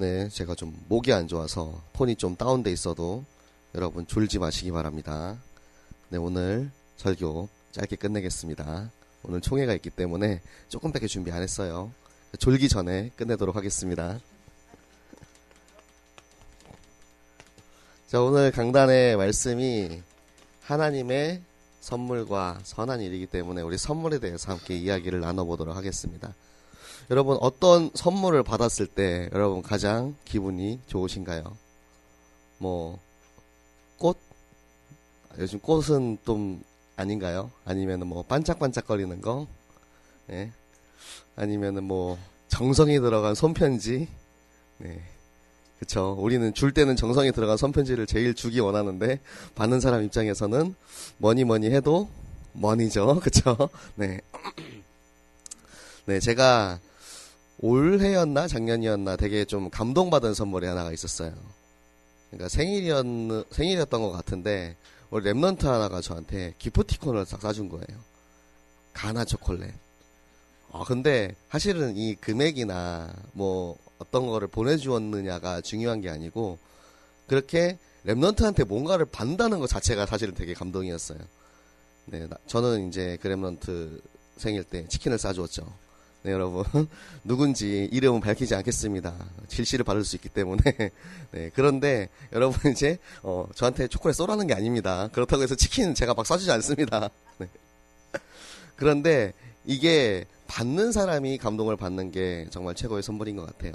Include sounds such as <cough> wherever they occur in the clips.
네, 제가 좀 목이 안 좋아서 톤이 좀 다운돼 있어도 여러분 졸지 마시기 바랍니다. 네, 오늘 설교 짧게 끝내겠습니다. 오늘 총회가 있기 때문에 조금밖에 준비 안 했어요. 졸기 전에 끝내도록 하겠습니다. 자, 오늘 강단의 말씀이 하나님의 선물과 선한 일이기 때문에 우리 선물에 대해서 함께 이야기를 나눠보도록 하겠습니다. 여러분, 어떤 선물을 받았을 때 여러분 가장 기분이 좋으신가요? 뭐, 꽃? 요즘 꽃은 좀 아닌가요? 아니면은 뭐 반짝반짝거리는 거? 네. 아니면은 뭐 정성이 들어간 손편지? 네. 그쵸. 우리는 줄 때는 정성이 들어간 손편지를 제일 주기 원하는데, 받는 사람 입장에서는 뭐니 뭐니 해도 머니죠. <laughs> 그쵸. 네. <clears throat> 네, 제가 올해였나 작년이었나 되게 좀 감동받은 선물이 하나가 있었어요. 그러니까 생일이었, 생일이었던 것 같은데, 우리 랩런트 하나가 저한테 기프티콘을 싹 싸준 거예요. 가나 초콜릿. 아, 근데 사실은 이 금액이나 뭐 어떤 거를 보내주었느냐가 중요한 게 아니고 그렇게 랩런트한테 뭔가를 받는다는 것 자체가 사실은 되게 감동이었어요. 네, 나, 저는 이제 그 랩런트 생일 때 치킨을 싸주었죠. 네, 여러분. <laughs> 누군지 이름은 밝히지 않겠습니다. 질시를 받을 수 있기 때문에. <laughs> 네, 그런데 여러분 이제, 어, 저한테 초콜릿 쏘라는 게 아닙니다. 그렇다고 해서 치킨 제가 막 싸주지 않습니다. <laughs> 네. 그런데 이게 받는 사람이 감동을 받는 게 정말 최고의 선물인 것 같아요.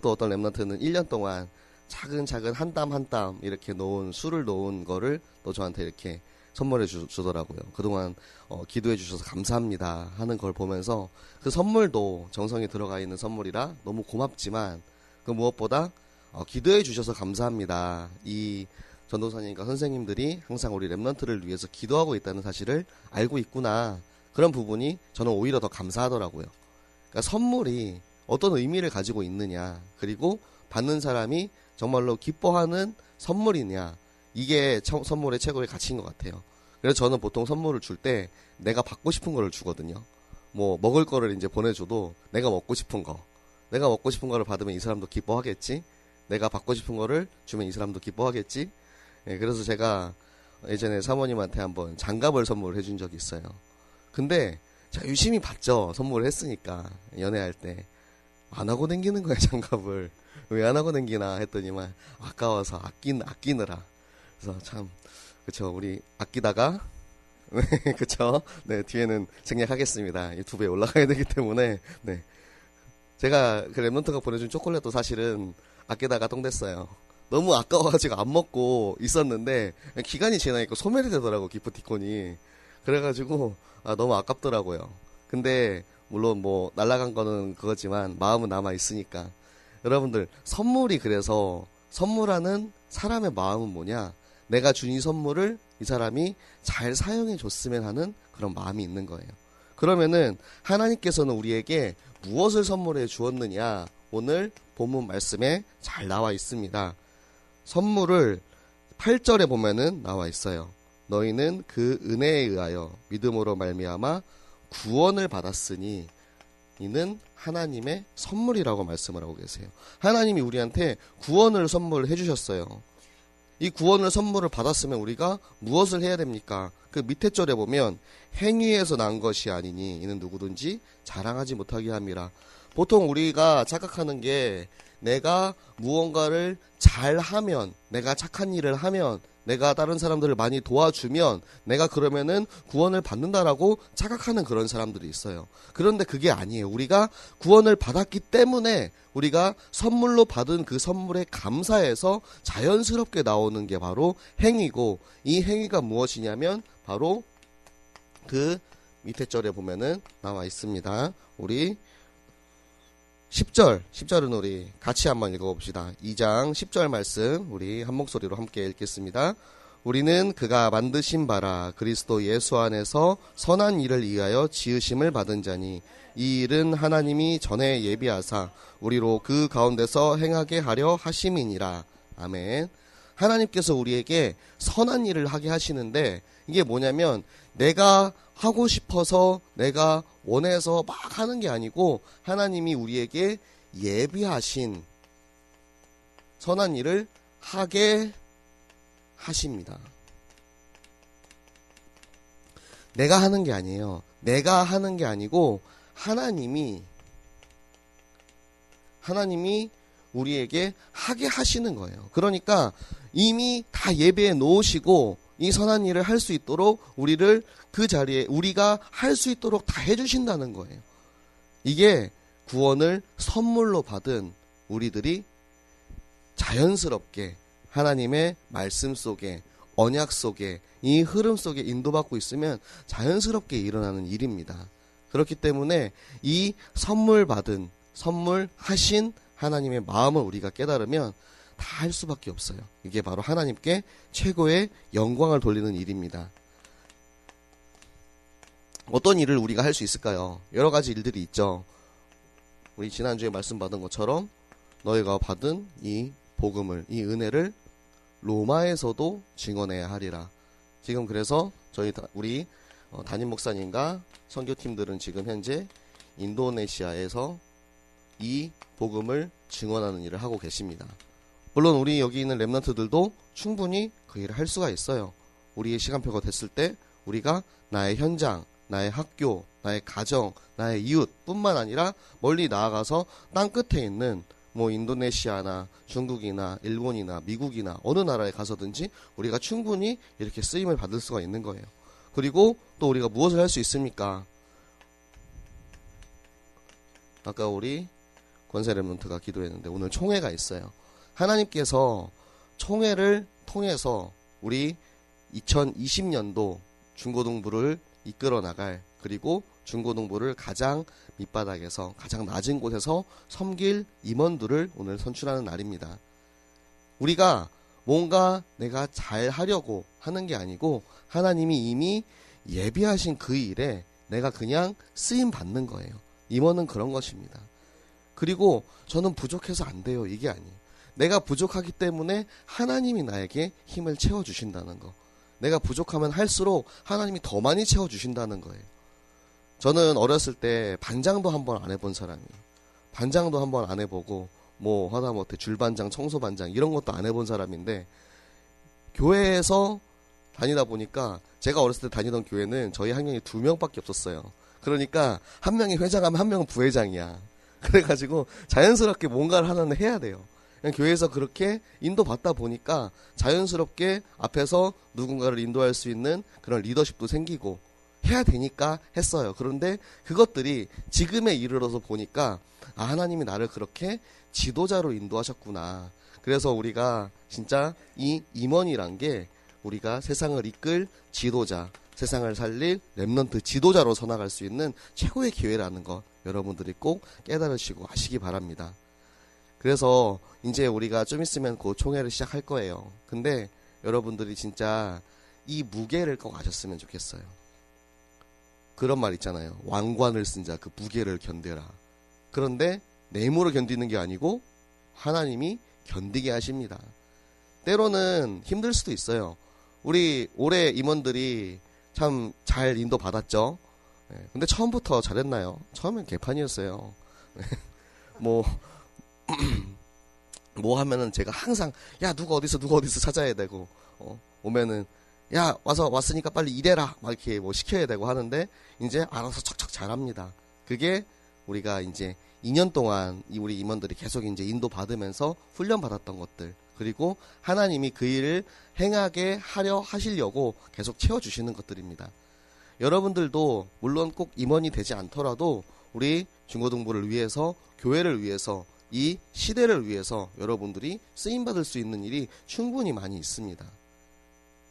또 어떤 랩런트는 1년 동안 차근차근 한 땀 한 땀 이렇게 놓은, 술을 놓은 거를 또 저한테 이렇게 선물해 주, 더라고요 그동안 어, 기도해 주셔서 감사합니다 하는 걸 보면서 그 선물도 정성이 들어가 있는 선물이라 너무 고맙지만 그 무엇보다 어, 기도해 주셔서 감사합니다. 이 전도사님과 선생님들이 항상 우리 랩런트를 위해서 기도하고 있다는 사실을 알고 있구나. 그런 부분이 저는 오히려 더 감사하더라고요. 그러니까 선물이 어떤 의미를 가지고 있느냐, 그리고 받는 사람이 정말로 기뻐하는 선물이냐, 이게 처, 선물의 최고의 가치인 것 같아요. 그래서 저는 보통 선물을 줄 때 내가 받고 싶은 거를 주거든요. 뭐 먹을 거를 이제 보내줘도 내가 먹고 싶은 거, 내가 먹고 싶은 거를 받으면 이 사람도 기뻐하겠지. 내가 받고 싶은 거를 주면 이 사람도 기뻐하겠지. 예, 그래서 제가 예전에 사모님한테 한번 장갑을 선물을 해준 적이 있어요. 근데 제가 유심히 봤죠. 선물을 했으니까 연애할 때 안 하고 댕기는 거야 <laughs> 장갑을 왜 안 하고 댕기나 했더니만 아까워서 아낀 아끼느라 그래서 참 그쵸. 우리 아끼다가 네 <laughs> 그쵸. 네 뒤에는 생략하겠습니다. 두 배 올라가야 되기 때문에 네. 제가 그 랩런트가 보내준 초콜릿도 사실은 아끼다가 똥됐어요. 너무 아까워가지고 안 먹고 있었는데 기간이 지나니까 소멸이 되더라고 기프티콘이. 그래가지고 아, 너무 아깝더라고요. 근데 물론 뭐 날라간 거는 그거지만 마음은 남아 있으니까. 여러분들 선물이 그래서 선물하는 사람의 마음은 뭐냐? 내가 준 이 선물을 이 사람이 잘 사용해 줬으면 하는 그런 마음이 있는 거예요. 그러면은 하나님께서는 우리에게 무엇을 선물해 주었느냐? 오늘 본문 말씀에 잘 나와 있습니다. 선물을 8절에 보면은 나와 있어요. 너희는 그 은혜에 의하여 믿음으로 말미암아 구원을 받았으니 이는 하나님의 선물이라고 말씀을 하고 계세요. 하나님이 우리한테 구원을 선물해 주셨어요. 이 구원을 선물을 받았으면 우리가 무엇을 해야 됩니까? 그 밑에 절에 보면 행위에서 난 것이 아니니 이는 누구든지 자랑하지 못하게 함이라. 보통 우리가 착각하는 게 내가 무언가를 잘 하면, 내가 착한 일을 하면, 내가 다른 사람들을 많이 도와주면 내가 그러면은 구원을 받는다라고 착각하는 그런 사람들이 있어요. 그런데 그게 아니에요. 우리가 구원을 받았기 때문에 우리가 선물로 받은 그 선물에 감사해서 자연스럽게 나오는 게 바로 행위고 이 행위가 무엇이냐면 바로 그 밑에 절에 보면은 나와 있습니다. 우리 10절, 10절은 우리 같이 한번 읽어봅시다. 2장 10절 말씀 우리 한 목소리로 함께 읽겠습니다. 우리는 그가 만드신 바라 그리스도 예수 안에서 선한 일을 위하여 지으심을 받은 자니 이 일은 하나님이 전에 예비하사 우리로 그 가운데서 행하게 하려 하심이니라. 아멘. 하나님께서 우리에게 선한 일을 하게 하시는데 이게 뭐냐면 내가 하고 싶어서 내가 원해서 막 하는 게 아니고 하나님이 우리에게 예비하신 선한 일을 하게 하십니다. 내가 하는 게 아니에요. 내가 하는 게 아니고 하나님이 하나님이 우리에게 하게 하시는 거예요. 그러니까 이미 다 예배해 놓으시고 이 선한 일을 할 수 있도록 우리를 그 자리에 우리가 할 수 있도록 다 해주신다는 거예요. 이게 구원을 선물로 받은 우리들이 자연스럽게 하나님의 말씀 속에 언약 속에 이 흐름 속에 인도받고 있으면 자연스럽게 일어나는 일입니다. 그렇기 때문에 이 선물 받은 선물 하신 하나님의 마음을 우리가 깨달으면 다 할 수밖에 없어요. 이게 바로 하나님께 최고의 영광을 돌리는 일입니다. 어떤 일을 우리가 할 수 있을까요? 여러 가지 일들이 있죠. 우리 지난주에 말씀 받은 것처럼 너희가 받은 이 복음을, 이 은혜를 로마에서도 증언해야 하리라. 지금 그래서 저희 다, 우리 어, 담임 목사님과 선교팀들은 지금 현재 인도네시아에서 이 복음을 증언하는 일을 하고 계십니다. 물론 우리 여기 있는 랩런트들도 충분히 그 일을 할 수가 있어요. 우리의 시간표가 됐을 때 우리가 나의 현장, 나의 학교, 나의 가정, 나의 이웃뿐만 아니라 멀리 나아가서 땅 끝에 있는 뭐 인도네시아나 중국이나 일본이나 미국이나 어느 나라에 가서든지 우리가 충분히 이렇게 쓰임을 받을 수가 있는 거예요. 그리고 또 우리가 무엇을 할 수 있습니까? 아까 우리 권세 렘런트가 기도했는데 오늘 총회가 있어요. 하나님께서 총회를 통해서 우리 2020년도 중고등부를 이끌어 나갈 그리고 중고등부를 가장 밑바닥에서 가장 낮은 곳에서 섬길 임원들을 오늘 선출하는 날입니다. 우리가 뭔가 내가 잘 하려고 하는 게 아니고 하나님이 이미 예비하신 그 일에 내가 그냥 쓰임 받는 거예요. 임원은 그런 것입니다. 그리고 저는 부족해서 안 돼요. 이게 아니에요. 내가 부족하기 때문에 하나님이 나에게 힘을 채워주신다는 거. 내가 부족하면 할수록 하나님이 더 많이 채워주신다는 거예요. 저는 어렸을 때 반장도 한 번 안 해본 사람이에요. 반장도 한 번 안 해보고 뭐 하다못해 줄반장, 청소반장 이런 것도 안 해본 사람인데 교회에서 다니다 보니까 제가 어렸을 때 다니던 교회는 저희 학년이 두 명밖에 없었어요. 그러니까 한 명이 회장하면 한 명은 부회장이야. <laughs> 그래가지고 자연스럽게 뭔가를 하나는 해야 돼요. 교회에서 그렇게 인도받다 보니까 자연스럽게 앞에서 누군가를 인도할 수 있는 그런 리더십도 생기고 해야 되니까 했어요. 그런데 그것들이 지금에 이르러서 보니까 아, 하나님이 나를 그렇게 지도자로 인도하셨구나. 그래서 우리가 진짜 이 임원이란 게 우리가 세상을 이끌 지도자, 세상을 살릴 랩런트 지도자로 서나갈 수 있는 최고의 기회라는 거 여러분들이 꼭 깨달으시고 하시기 바랍니다. 그래서 이제 우리가 좀 있으면 그 총회를 시작할 거예요. 근데 여러분들이 진짜 이 무게를 꼭 아셨으면 좋겠어요. 그런 말 있잖아요. 왕관을 쓴 자 그 무게를 견뎌라. 그런데 내모로 견디는 게 아니고 하나님이 견디게 하십니다. 때로는 힘들 수도 있어요. 우리 올해 임원들이 참 잘 인도 받았죠. 네, 근데 처음부터 잘했나요? 처음엔 개판이었어요. 네, <laughs> 뭐, <clears throat> 뭐 하면은 제가 항상, 야, 누가 어디서, 누가 어디서 찾아야 되고, 어, 오면은, 야, 와서 왔으니까 빨리 일해라. 막 이렇게 뭐 시켜야 되고 하는데, 이제 알아서 척척 잘합니다. 그게 우리가 이제 2년 동안 우리 임원들이 계속 이제 인도 받으면서 훈련 받았던 것들, 그리고 하나님이 그 일을 행하게 하려 하시려고 계속 채워주시는 것들입니다. 여러분들도 물론 꼭 임원이 되지 않더라도 우리 중고등부를 위해서 교회를 위해서 이 시대를 위해서 여러분들이 쓰임 받을 수 있는 일이 충분히 많이 있습니다.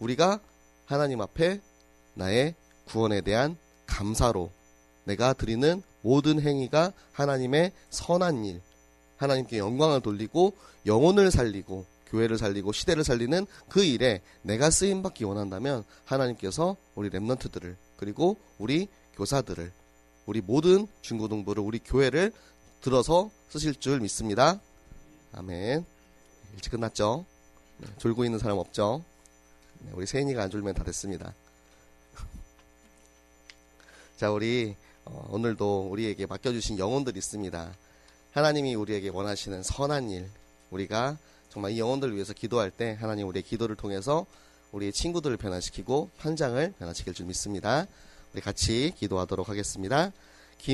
우리가 하나님 앞에 나의 구원에 대한 감사로 내가 드리는 모든 행위가 하나님의 선한 일, 하나님께 영광을 돌리고 영혼을 살리고 교회를 살리고 시대를 살리는 그 일에 내가 쓰임 받기 원한다면 하나님께서 우리 렘넌트들을 그리고 우리 교사들을 우리 모든 중고등부를 우리 교회를 들어서 쓰실 줄 믿습니다. 아멘. 일찍 끝났죠? 네, 졸고 있는 사람 없죠? 네, 우리 세인이가 안 졸면 다 됐습니다. <laughs> 자, 우리 어, 오늘도 우리에게 맡겨주신 영혼들 있습니다. 하나님이 우리에게 원하시는 선한 일, 우리가 정말 이 영혼들을 위해서 기도할 때 하나님 우리의 기도를 통해서 우리의 친구들을 변화시키고 현장을 변화시킬 줄 믿습니다. 우리 같이 기도하도록 하겠습니다.